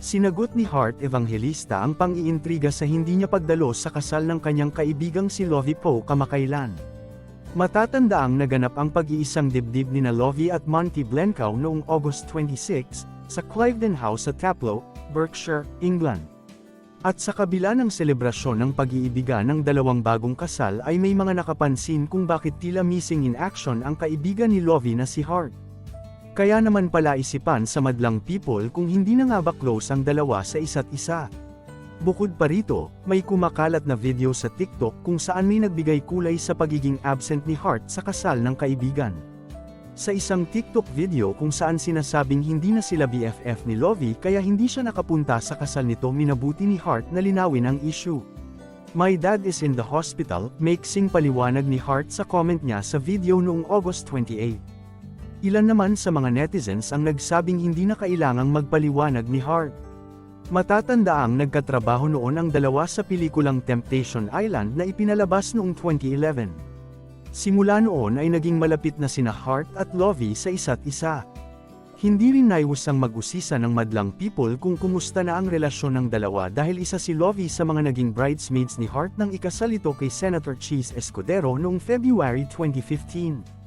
Sinagot ni Hart Evangelista ang pang-iintriga sa hindi niya pagdalo sa kasal ng kanyang kaibigang si Lovie Poe kamakailan. Matatandaang naganap ang pag-iisang dibdib ni na Lovie at Monty Blencow noong August 26, sa Cliveden House sa Taplow, Berkshire, England. At sa kabila ng selebrasyon ng pag-iibigan ng dalawang bagong kasal ay may mga nakapansin kung bakit tila missing in action ang kaibigan ni Lovie na si Hart. Kaya naman pala isipan sa madlang people kung hindi na nga ba close ang dalawa sa isa't isa. Bukod pa rito, may kumakalat na video sa TikTok kung saan may nagbigay kulay sa pagiging absent ni Hart sa kasal ng kaibigan. Sa isang TikTok video kung saan sinasabing hindi na sila BFF ni Lovie kaya hindi siya nakapunta sa kasal nito minabuti ni Hart na linawin ang issue. My dad is in the hospital, mixing paliwanag ni Hart sa comment niya sa video noong August 28. Ilan naman sa mga netizens ang nagsabing hindi na kailangang magpaliwanag ni Hart. Matatandaang nagkatrabaho noon ang dalawa sa pelikulang Temptation Island na ipinalabas noong 2011. Simula noon ay naging malapit na sina Hart at Lovie sa isa't isa. Hindi rin naiwasang mag-usisa ng madlang people kung kumusta na ang relasyon ng dalawa dahil isa si Lovie sa mga naging bridesmaids ni Hart nang ikasal ito kay Senator Cheese Escudero noong February 2015.